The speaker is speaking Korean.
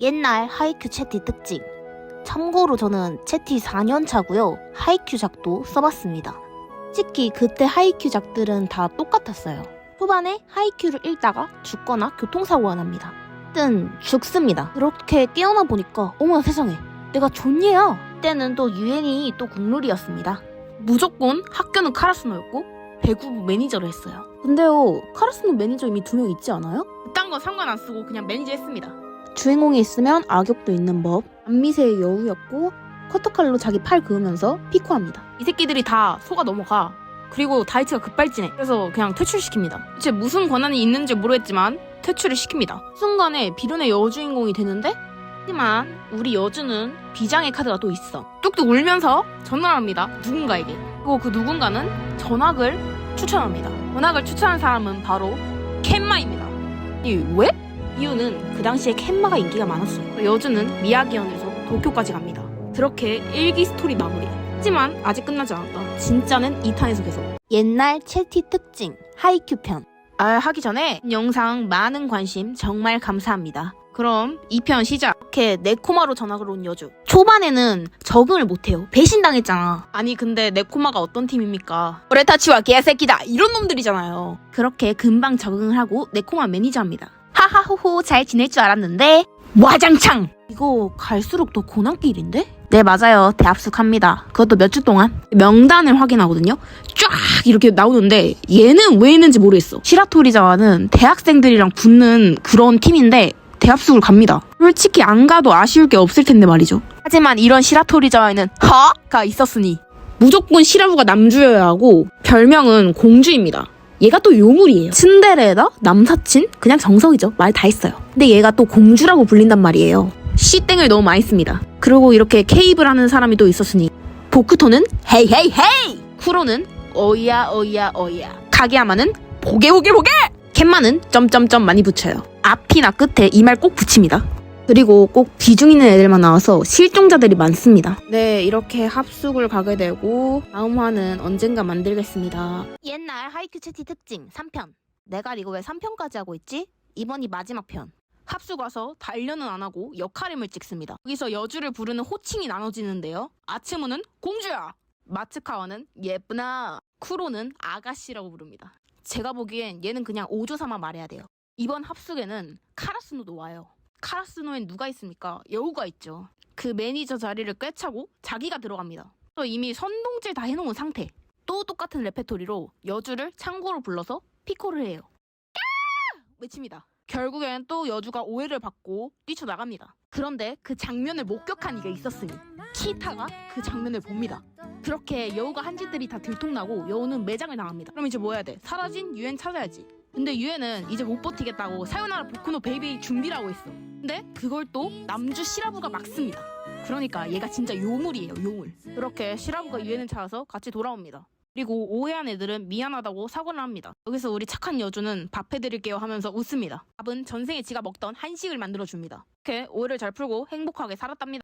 옛날 하이큐 채티 특징. 참고로 저는 채티 4년 차고요. 하이큐 작도 써봤습니다. 솔직히 그때 하이큐 작들은 다 똑같았어요. 초반에 하이큐를 읽다가 죽거나 교통사고가 납니다. 뜬 죽습니다. 그렇게 깨어나 보니까 어머나 세상에 내가 존예야. 그때는 또 유엔이 또 국룰이었습니다. 무조건 학교는 카라스노였고 배구부 매니저를 했어요. 근데요 카라스노 매니저 이미 두 명 있지 않아요? 그딴 거 상관 안 쓰고 그냥 매니저 했습니다. 주인공이 있으면 악역도 있는 법. 안미세의 여우였고 커터칼로 자기 팔 그으면서 피코합니다. 이 새끼들이 다 속아 넘어가. 그리고 다이치가 급발진해. 그래서 그냥 퇴출시킵니다. 대체 무슨 권한이 있는지 모르겠지만 퇴출을 시킵니다. 순간에 비련의 여주인공이 되는데 하지만 우리 여주는 비장의 카드가 또 있어. 뚝뚝 울면서 전화를 합니다. 누군가에게. 그리고 그 누군가는 전학을 추천합니다. 전학을 추천한 사람은 바로 캔마입니다. 이 왜? 이유는 그 당시에 캔마가 인기가 많았어요. 여주는 미야기현에서 도쿄까지 갑니다. 그렇게 일기 스토리 마무리. 하지만 아직 끝나지 않았다. 진짜는 2탄에서 계속. 옛날 채티 특징 하이큐 편. 아, 하기 전에 영상 많은 관심 정말 감사합니다. 그럼 2편 시작. 이렇게 네코마로 전학을 온 여주. 초반에는 적응을 못해요. 배신당했잖아. 아니 근데 네코마가 어떤 팀입니까? 오레타치와 개새끼다 이런 놈들이잖아요. 그렇게 금방 적응을 하고 네코마 매니저합니다. 하하호호 잘 지낼 줄 알았는데 와장창! 이거 갈수록 더 고난길인데? 네 맞아요. 대합숙합니다. 그것도 몇 주 동안. 명단을 확인하거든요. 쫙 이렇게 나오는데 얘는 왜 있는지 모르겠어. 시라토리자와는 대학생들이랑 붙는 그런 팀인데 대합숙을 갑니다. 솔직히 안 가도 아쉬울 게 없을 텐데 말이죠. 하지만 이런 시라토리자와에는 허가 있었으니. 무조건 시라부가 남주여야 하고 별명은 공주입니다 얘가 또 요물이에요. 츤데레에다 남사친 그냥 정석이죠. 말 다 했어요. 근데 얘가 또 공주라고 불린단 말이에요. 씨땡을 너무 많이 씁니다. 그리고 이렇게 케이블 하는 사람이 또 있었으니 보크토는 헤이 헤이 헤이 쿠로는 어이야 어이야 어이야 카게야마는 보게 보게 보게 캔마는 점점점 많이 붙여요. 앞이나 끝에 이 말 꼭 붙입니다. 그리고 꼭 귀중 있는 애들만 나와서 실종자들이 많습니다. 네, 이렇게 합숙을 가게 되고 다음 화는 언젠가 만들겠습니다. 옛날 하이큐 채티 특징 3편. 내가 이거 왜 3편까지 하고 있지? 이번이 마지막 편. 합숙 와서 단련은 안 하고 역할 임을 찍습니다. 여기서 여주를 부르는 호칭이 나눠지는데요. 아츠무는 공주야. 마츠카와는 예쁘나. 쿠로는 아가씨라고 부릅니다. 제가 보기엔 얘는 그냥 오조사만 말해야 돼요. 이번 합숙에는 카라스노도 와요. 카라스노엔 누가 있습니까? 여우가 있죠. 그 매니저 자리를 꿰차고 자기가 들어갑니다. 또 이미 선동질 다 해놓은 상태. 또 똑같은 레페토리로 여주를 창고로 불러서 피코를 해요. 야! 외칩니다. 결국엔 또 여주가 오해를 받고 뛰쳐나갑니다. 그런데 그 장면을 목격한 이가 있었으니 키타가 그 장면을 봅니다. 그렇게 여우가 한 짓들이 다 들통나고 여우는 매장을 당합니다. 그럼 이제 뭐 해야 돼? 사라진 유엔 찾아야지. 근데 유엔은 이제 못 버티겠다고 사요나라 보쿠노 베이비 준비를 하고 있어. 근데 그걸 또 남주 시라부가 막습니다. 그러니까 얘가 진짜 요물이에요, 요물. 그렇게 시라부가 유엔을 찾아서 같이 돌아옵니다. 그리고 오해한 애들은 미안하다고 사과를 합니다. 여기서 우리 착한 여주는 밥 해드릴게요 하면서 웃습니다. 밥은 전생에 지가 먹던 한식을 만들어줍니다. 이렇게 오해를 잘 풀고 행복하게 살았답니다.